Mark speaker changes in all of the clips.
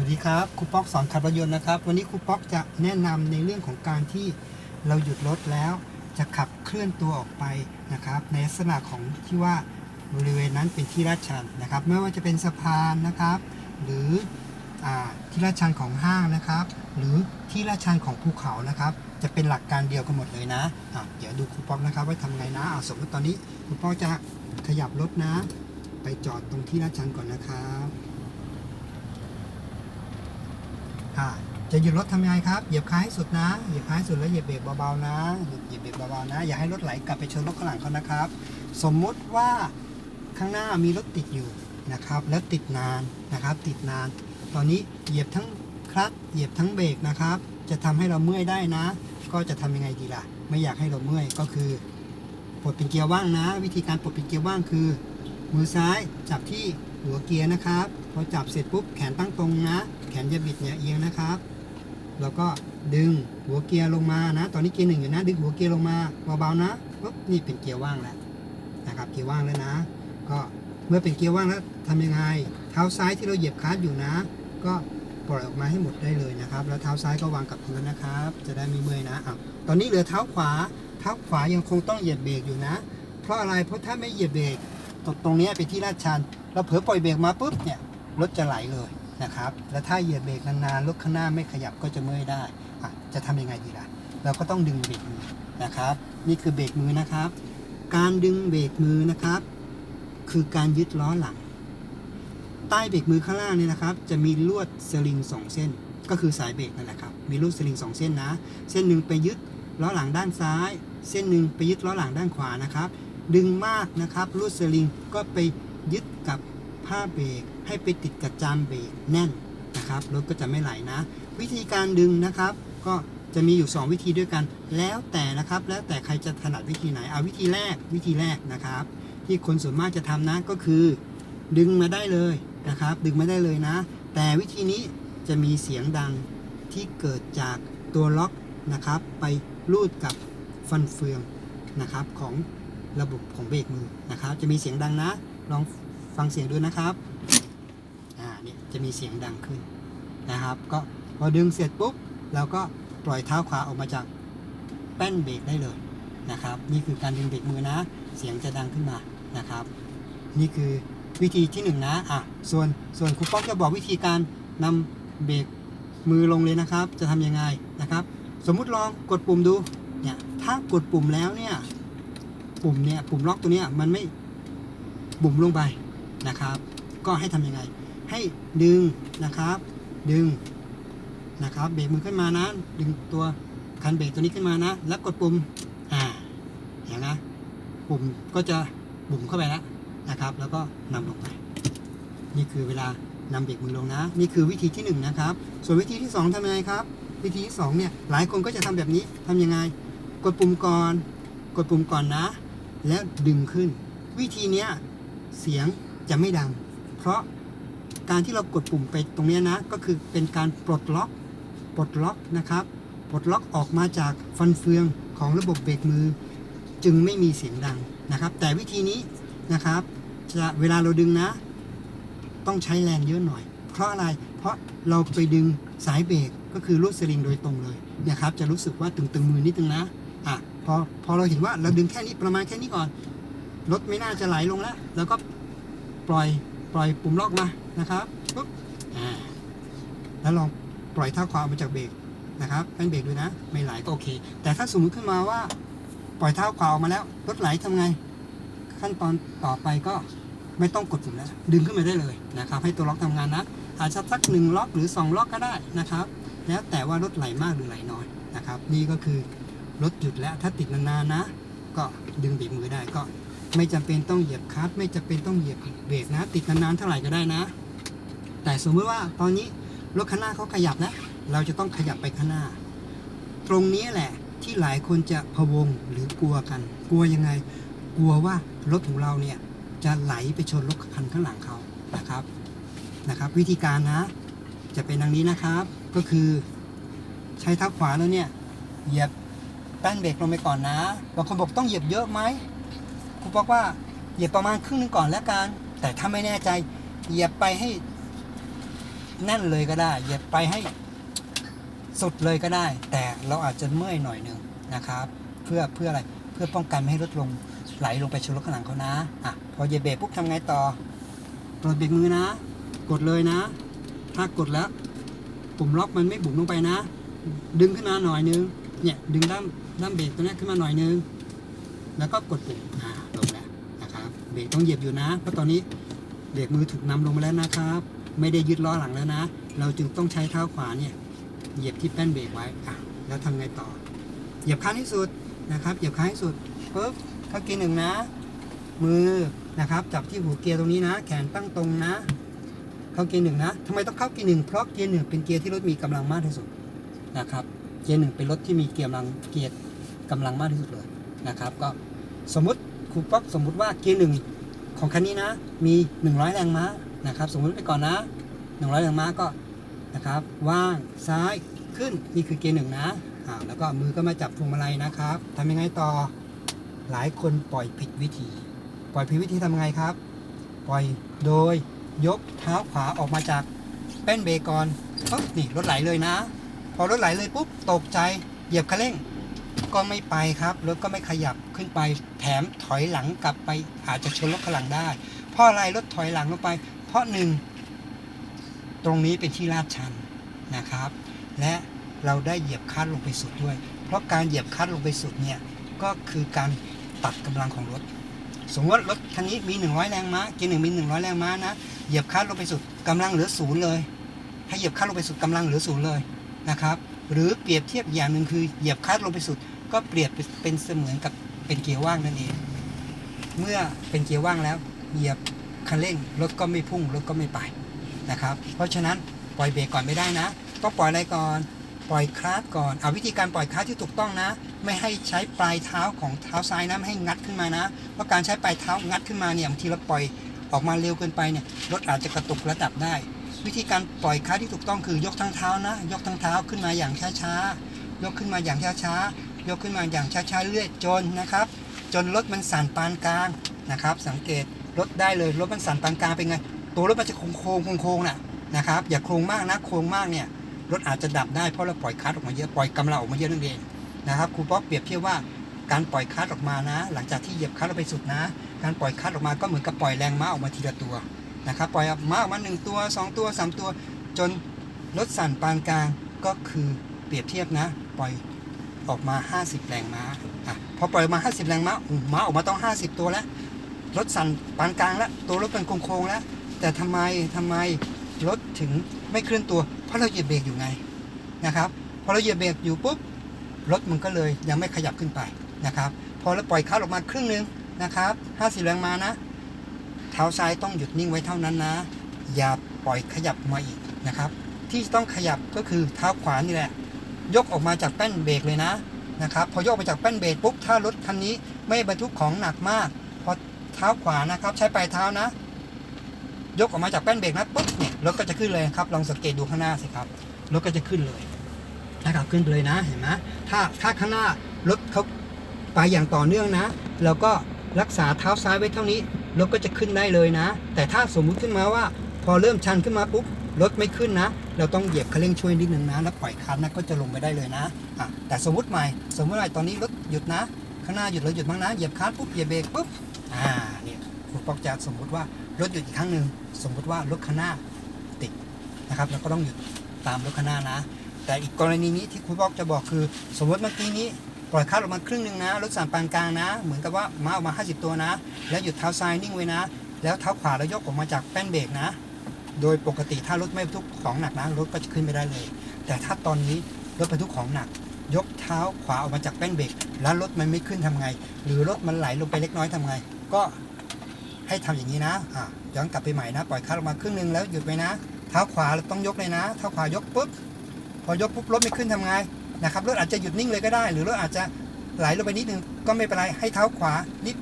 Speaker 1: วัสดีครับครูป๊อกสอนขับรถยนต์นะครับ วันนี้ครูป๊อกจะแนะนำในเรื่องของการที่เราหยุดรถแล้ว จะขับเคลื่อนตัวออกไปนะครับ ในลักษณะของที่ว่าบริเวณนั้นเป็นที่ลาดชันนะครับ ไม่ว่าจะเป็นสะพานนะครับ หรืออที่ลาดชันของห้างนะครับ หรือที่ลาดชันของภูเขานะครับ จะเป็นหลักการเดียวกันหมดเลยนะะเดี๋ยวดูครูป๊อกนะครับว่าทำไงนะอะสมมติตอนนี้ครูป๊อกจะขยับรถนะ ไปจอดตรงที่ลาดชันก่อนนะครับ ค่ะจะหยุดรถทำยังไงครับ เหยียบคล้ายให้สุดนะ เหยียบคล้ายสุดแล้วเหยียบเบรกเบาๆนะ เหยียบเบรกเบาๆนะ อย่าให้รถไหลกลับไปชนรถข้างหลังเขานะครับ สมมุติว่าข้างหน้ามีรถติดอยู่นะครับ แล้วติดนานนะครับ ติดนาน ตอนนี้เหยียบทั้งคลัตช์เหยียบทั้งเบรกนะครับ จะทำให้เราเมื่อยได้นะ ก็จะทำยังไงดีล่ะ ไม่อยากให้เราเมื่อยก็คือปลดเป็นเกียร์ว่างนะ วิธีการปลดเป็นเกียร์ว่างคือ มือซ้ายจับที่ หัวเกียร์นะครับ พอจับเสร็จปุ๊บแขนตั้งตรงนะ แขนอย่าบิดอย่าเอียงนะครับ แล้วก็ดึงหัวเกียร์ลงมานะ ตอนนี้เกียร์หนึ่งอยู่นะ ดึงหัวเกียร์ลงมาเบาๆนะปุ๊บนี่เป็นเกียร์ว่างแล้วนะครับเกียร์ว่างแล้วนะ ก็เมื่อเป็นเกียร์ว่างแล้วทำยังไง เท้าซ้ายที่เราเหยียบคลัตช์อยู่นะ ก็ปล่อยออกมาให้หมดได้เลยนะครับ แล้วเท้าซ้ายก็วางกับพื้นนะครับ จะได้ม่เมื่อยนะอะตอนนี้เหลือเท้าขวา เท้าขวายังคงต้องเหยียบเบรกอยู่นะ เพราะอะไร เพราะถ้าไม่เหยียบเบรกตรงตรงนี้ยเป็นที่ลาดชัน เราเผลอปล่อยเบรกมาปุ๊บเนี่ยรถจะไหลเลยนะครับ แล้วถ้าเหยียบเบรกนานๆรถข้างหน้าไม่ขยับก็จะเมื่อยได้อะจะทำยังไงดีล่ะ เราก็ต้องดึงเบรกมือนะครับ นี่คือเบรกมือนะครับ การดึงเบรกมือนะครับ คือการยึดล้อหลัง ใต้เบรกมือข้างล่างเนี่ยนะครับ จะมีลวดสลิงสองเส้น ก็คือสายเบรกนั่นแหละครับ มีลวดสลิงสองเส้นนะ เส้นหนึ่งไปยึดล้อหลังด้านซ้าย เส้นหนึ่งไปยึดล้อหลังด้านขวานะครับ ดึงมากนะครับลวดสลิงก็ไป ยึดกับผ้าเบรกให้ไปติดกับจามเบรกแน่นนะครับรถก็จะไม่ไหลนะ วิธีการดึงนะครับ ก็จะมีอยู่ 2 วิธีด้วยกัน แล้วแต่นะครับ แล้วแต่ใครจะถนัดวิธีไหนเอาวิธีแรกวิธีแรกนะครับ ที่คนส่วนมากจะทำนะก็คือ ดึงมาได้เลยนะครับ ดึงมาได้เลยนะ แต่วิธีนี้จะมีเสียงดังที่เกิดจากตัวล็อกนะครับ ไปลูดกับฟันเฟืองนะครับของระบบของเบรกมือนะครับ จะมีเสียงดังนะ ลองฟังเสียงดูนะครับ อ่าเนี่ยจะมีเสียงดังขึ้นนะครับ ก็พอดึงเสร็จปุ๊บเราก็ปล่อยเท้าขวาออกมาจากแป้นเบรกได้เลยนะครับ นี่คือการดึงเบรกมือนะ เสียงจะดังขึ้นมานะครับ นี่คือวิธีที่หนึ่งนะอะส่วนส่วนครูป๊อกจะบอกวิธีการนำเบรกมือลงเลยนะครับ จะทำยังไงนะครับ สมมุติลองกดปุ่มดูเนี่ยถ้ากดปุ่มแล้วเนี่ยปุ่มเนี่ยปุ่มล็อกตัวเนี้ยมันไม่ บุ่มลงไปนะครับ ก็ให้ทำยังไง ให้ดึงนะครับ ดึงนะครับเบรกมือขึ้นมานะ ดึงตัวคันเบรกตัวนี้ขึ้นมานะ แล้วกดปุ่มอ่าเห็นนะปุ่มก็จะบุ่มเข้าไปแล้วนะครับ แล้วก็นำลงไป นี่คือเวลานำเบรกมือลงนะ นี่คือวิธีที่หนึ่งนะครับ ส่วนวิธีที่สองทำยังไงครับ วิธีที่สองเนี่ยหลายคนก็จะทำแบบนี้ทำยังไง กดปุ่มก่อน กดปุ่มก่อนนะ แล้วดึงขึ้น วิธีเนี้ย เสียงจะไม่ดัง เพราะการที่เรากดปุ่มไปตรงนี้นะ ก็คือเป็นการปลดล็อก ปลดล็อกนะครับ ปลดล็อกออกมาจากฟันเฟืองของระบบเบรกมือ จึงไม่มีเสียงดังนะครับ แต่วิธีนี้นะครับจะเวลาเราดึงนะ ต้องใช้แรงเยอะหน่อย เพราะอะไร เพราะเราไปดึงสายเบรกก็คือลูดสลิงโดยตรงเลยนะครับ จะรู้สึกว่าตึงๆมือนิดนึงนะอะพอพอเราเห็นว่าเราดึงแค่นี้ประมาณแค่นี้ก่อน รถไม่น่าจะไหลลงแล้ว แล้วก็ปล่อยปล่อยปุ่มล็อกมานะครับปุ๊บอ่าแล้วลองปล่อยเท้าขวาออกมาจากเบรกนะครับแป้นเบรกดูนะ ไม่ไหลก็โอเค แต่ถ้าสมมติขึ้นมาว่าปล่อยเท้าขวาออกมาแล้วรถไหลทำไง ขั้นตอนต่อไปก็ไม่ต้องกดปุ่มแล้วดึงขึ้นมาได้เลยนะครับ ให้ตัวล็อกทำงานนะอาจจะสักหนึ่งล็อกหรือสองล็อกก็ได้นะครับ แล้วแต่ว่ารถไหลมากหรือไหลน้อยนะครับ นี่ก็คือรถหยุดแล้วถ้าติดนานๆนะ ก็ดึงบรกมือได้ก็ ไม่จำเป็นต้องเหยียบคลัตช์ไม่จำเป็นต้องเหยียบเบรกนะ ติดนานๆเท่าไหร่ก็ได้นะ แต่สมมติว่าตอนนี้รถข้างหน้าเขาขยับแล้วเราจะต้องขยับไปข้างหน้า ตรงนี้แหละที่หลายคนจะพะวงหรือกลัวกัน กลัวยังไง กลัวว่ารถของเราเนี่ยจะไหลไปชนรถคันข้างหลังเขานะครับนะครับ วิธีการนะ จะเป็นดังนี้นะครับ ก็คือใช้เท้าขวาแล้วเนี่ยเหยียบแป้นเบรกลงไปก่อนนะบางคนบอกต้องเหยียบเยอะไหม ครูบอกว่าเหยียบประมาณครึ่งหนึงก่อนแล้วกัน แต่ถ้าไม่แน่ใจ เหยียบไปให้แน่นเลยก็ได้ เหยียบไปให้สุดเลยก็ได้ แต่เราอาจจะเมื่อยหน่อยหนึ่งนะครับ เพื่อเพื่ออะไรเพื่อป้องกันไม่ให้รถลงไหลลงไปชนรถข้างหลังเขานะอะพอเหยียบเบรกปุ๊บทำไงต่อปลดเบรกมือนะ กดเลยนะ ถ้ากดแล้วปุ่มล็อกมันไม่บุ๋มลงไปนะ ดึงขึ้นมาหน่อยนึงเนี่ยดึงด้ามด้ามเบรกตัวนี้ขึ้นมาหน่อยนึง แล้วก็กดปุ่มลงแล้วนะครับเบรกต้องเหยียบอยู่นะ เพราะตอนนี้เบรกมือถูกนำลงมาแล้วนะครับ ไม่ได้ยึดล้อหลังแล้วนะ เราจึงต้องใช้เท้าขวาเนี่ยเหยียบที่แป้นเบรกไว้อะแล้วทำไงต่อ เหยียบค้างที่สุดนะครับ เหยียบค้างที่สุดปุ๊บเข้าเกียร์หนึ่งนะ มือนะครับ จับที่หัวเกียร์ตรงนี้นะ แขนตั้งตรงนะ เข้าเกียร์หนึ่งนะทำไมต้องเข้าเกียร์หนึ่งเพราะเกียร์หนึ่งเป็นเกียร์ที่รถมีกำลังมากที่สุดนะครับ เกียร์หนึ่งเป็นรถที่มีเกียร์กำลังเกียร์กำลังมากที่สุดเลยนะครับ ก็ สมมติครูป๊อกสมมุติว่าเกียร์หนึ่งของคันนี้นะ มี 100 แรงม้านะครับ สมมติไปก่อนนะ 100 แรงม้าก็นะครับว่างซ้ายขึ้นนี่คือเกียร์หนึ่งนะอ่าแล้วก็มือก็มาจับพวงมาลัยนะครับทำยังไงต่อหลายคนปล่อยผิดวิธี ปล่อยผิดวิธีทำยังไงครับ ปล่อยโดยยกเท้าขวาออกมาจากแป้นเบรกก่อนปุ๊บนี่รถไหลเลยนะ พอรถไหลเลยปุ๊บตกใจเหยียบคันเร่ง ก็ไม่ไปครับรถก็ไม่ขยับขึ้นไป แถมถอยหลังกลับไป อาจจะชนรถข้างหลังได้ เพราะอะไรรถถอยหลังลงไป เพราะหนึ่งตรงนี้เป็นที่ลาดชันนะครับ และเราได้เหยียบคัดลงไปสุดด้วย เพราะการเหยียบคัดลงไปสุดเนี่ยก็คือการตัดกำลังของรถ สมมติรถคันนี้มี 100 แรงม้าเกียร์หนึ่งมี 100 แรงม้านะเหยียบคัดลงไปสุดกำลังเหลือศูนย์เลยถ้าเหยียบคัดลงไปสุดกำลังเหลือศูนย์เลยนะครับ หรือเปรียบเทียบอย่างหนึ่งคือเหยียบคัดลงไปสุด ก็เปรียบเป็นเสมือนกับเป็นเกียร์ว่างนั่นเอง เมื่อเป็นเกียร์ว่างแล้ว เหยียบคันเร่งรถก็ไม่พุ่งรถก็ไม่ไปนะครับ เพราะฉะนั้นปล่อยเบรกก่อนไม่ได้นะ ต้องปล่อยอะไรก่อน ปล่อยคลัสก่อน เอาวิธีการปล่อยคลัสที่ถูกต้องนะ ไม่ให้ใช้ปลายเท้าของเท้าซ้ายนะไม่ให้งัดขึ้นมานะ เพราะการใช้ปลายเท้างัดขึ้นมาเนี่ยบางทีเราปล่อยออกมาเร็วเกินไปเนี่ยรถอาจจะกระตุกระดับได้ วิธีการปล่อยคลัสที่ถูกต้องคือยกทั้งเท้านะ ยกทั้งเท้าขึ้นมาอย่างช้าๆยกขึ้นมาอย่างช้าๆ ยกขึ้นมาอย่างช้าๆเรื่อยจนนะครับ จนรถมันสั่นปานกลางนะครับ สังเกตรถได้เลยรถมันสั่นปานกลางเป็นไง ตัวรถมันจะโค้งโค้งโค้งน่ะนะครับ อย่าโค้งมากนะโค้งมากเนี่ยรถอาจจะดับได้เพราะเราปล่อยคัสออกมาเยอะปล่อยกำลังออกมาเยอะนั่นเองนะครับครูป๊อกเปรียบเทียบว่าการปล่อยคัสออกมานะ หลังจากที่เหยียบคัสลงไปสุดนะ การปล่อยคัสออกมาก็เหมือนกับปล่อยแรงม้าออกมาทีละตัวนะครับปล่อยม้าออกมาหนึ่งตัวสองตัวสามตัว จนรถสั่นปานกลางก็คือเปรียบเทียบนะ ปล่อย ออกมา 50 แรงม้าอะพอปล่อยมา 50 แรงม้าม้าออกมาต้อง 50 ตัวแล้วรถสั่นปานกลางแล้วตัวรถเป็นโค้งๆแล้ว แต่ทำไมทำไมรถถึงไม่เคลื่อนตัว เพราะเราเหยียบเบรกอยู่ไงนะครับพอเราเหยียบเบรกอยู่ปุ๊บรถมันก็เลยยังไม่ขยับขึ้นไปนะครับพอเราปล่อยคลัสออกมาครึ่งนึงนะครับ50 แรงม้านะเท้าซ้ายต้องหยุดนิ่งไว้เท่านั้นนะ อย่าปล่อยขยับมาอีกนะครับ ที่ต้องขยับก็คือเท้าขวานี่แหละ ยกออกมาจากแป้นเบรกเลยนะนะครับพอยกมาจากแป้นเบรกปุ๊บถ้ารถคันนี้ไม่บรรทุกของหนักมาก พอเท้าขวานะครับ ใช้ปลายเท้านะ ยกออกมาจากแป้นเบรกนะปุ๊บเนี่ยรถก็จะขึ้นเลยครับลองสังเกตดูข้างหน้าสิครับรถก็จะขึ้นเลยนะครับขึ้นเลยนะเห็นไหมถ้าถ้าข้างหน้ารถเขาไปอย่างต่อเนื่องนะเราก็รักษาเท้าซ้ายไว้เท่านี้รถก็จะขึ้นได้เลยนะ แต่ถ้าสมมุติขึ้นมาว่า พอเริ่มชันขึ้นมาปุ๊บรถไม่ขึ้นนะ เราต้องเหยียบคันเร่งช่วยนิดนึงนะ แล้วปล่อยคันนะก็จะลงไปได้เลยนะอะแต่สมมติใหม่ สมมติว่าตอนนี้รถหยุดนะ ข้างหน้าหยุดเราหยุดบ้างนะ เหยียบคันปุ๊บ เหยียบเบรกปุ๊บ อ่า เนี่ยครูปอกจะสมมุติว่ารถหยุดอีกครั้งหนึ่ง สมมุติว่ารถข้างหน้าติดนะครับ เราก็ต้องหยุดตามรถข้างหน้านะ แต่อีกกรณีนี้ที่ครูปอกจะบอกคือ สมมติเมื่อกี้นี้ปล่อยคันออกมาครึ่งหนึ่งนะ รถสั่นปานกลางนะ เหมือนกับว่ามาออกมา 50 ตัวนะ แล้วหยุดเท้าซ้ายนิ่งไว้นะ แล้วเท้าขวาเรายกออกมาจากแป้นเบรกนะ โดยปกติถ้ารถไม่บรรทุกของหนักนะรถก็จะขึ้นไม่ได้เลย แต่ถ้าตอนนี้รถบรรทุกของหนัก ยกเท้าขวาออกมาจากแป้นเบรกแล้วรถมันไม่ขึ้นทำไง หรือรถมันไหลลงไปเล็กน้อยทำไง ก็ให้ทำอย่างนี้นะอะย้อนกลับไปใหม่นะ ปล่อยคลันออกมาครึ่งนึงแล้วหยุดไว้นะ เท้าขวาเราต้องยกเลยนะ เท้าขวายกปุ๊บพอยกปุ๊บรถไม่ขึ้นทำไงนะครับรถอาจจะหยุดนิ่งเลยก็ได้ หรือรถอาจจะไหลลงไปนิดนึงก็ไม่เป็นไรให้เท้าขวารีบ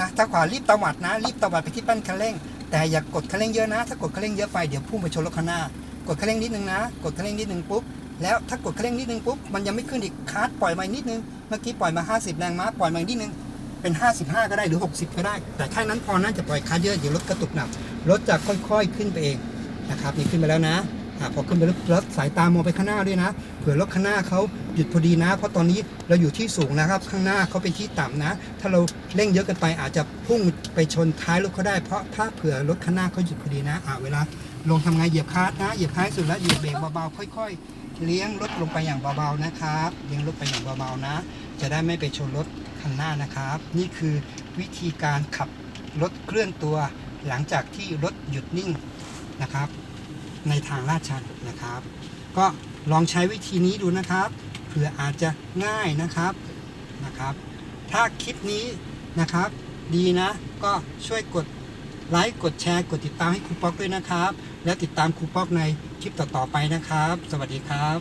Speaker 1: นะเท้าขวารีบตวัดนะรีบตวัดไปที่แป้นคันเร่ง แต่อย่ากดคันเร่งเยอะนะ ถ้ากดคันเร่งเยอะไปเดี๋ยวพุ่งไปชนรถข้างหน้ากดคันเร่งนิดนึงนะ กดคันเร่งนิดนึงปุ๊บแล้วถ้ากดคันเร่งนิดนึงปุ๊บมันยังไม่ขึ้นอีกคาร์ดปล่อยมานิดนึงเมื่อกี้ปล่อยมา 50 แรงม้าปล่อยมานิดนึงเป็น 55 ก็ได้หรือ 60 ก็ได้ แต่แค่นั้นพอน่าจะปล่อยคาร์ดเยอะเดี๋ยวรถกระตุกหนักรถจะค่อยๆขึ้นไปเองนะครับนี่ขึ้นไปแล้วนะ อะพอขึ้นไปแล้วสายตามองไปข้างหน้าด้วยนะ เผื่อรถข้างหน้าเขาหยุดพอดีนะ เพราะตอนนี้เราอยู่ที่สูงนะครับ ข้างหน้าเขาเป็นที่ต่ำนะ ถ้าเราเร่งเยอะเกินไปอาจจะพุ่งไปชนท้ายรถเขาได้ เพราะถ้าเผื่อรถข้างหน้าเขาหยุดพอดีนะอะเวลาลงทำไงเหยียบคลัสนะ เหยียบคลัสให้สุดแล้วเหยียบเบรกเบาๆค่อย ๆ เลี้ยงรถลงไปอย่างเบาๆนะครับเลี้ยงรถไปอย่างเบาๆนะ จะได้ไม่ไปชนรถคันหน้านะครับ นี่คือวิธีการขับรถเคลื่อนตัว หลังจากที่รถหยุดนิ่งนะครับ ในทางลาดชันนะครับ ก็ลองใช้วิธีนี้ดูนะครับเผื่ออาจจะง่ายนะครับนะครับ ถ้าคลิปนี้นะครับ ดีนะ ก็ช่วยกดไลค์กดแชร์กดติดตามให้ครูป๊อกด้วยนะครับ และติดตามครูป๊อกในคลิปต่อๆไปนะครับ สวัสดีครับ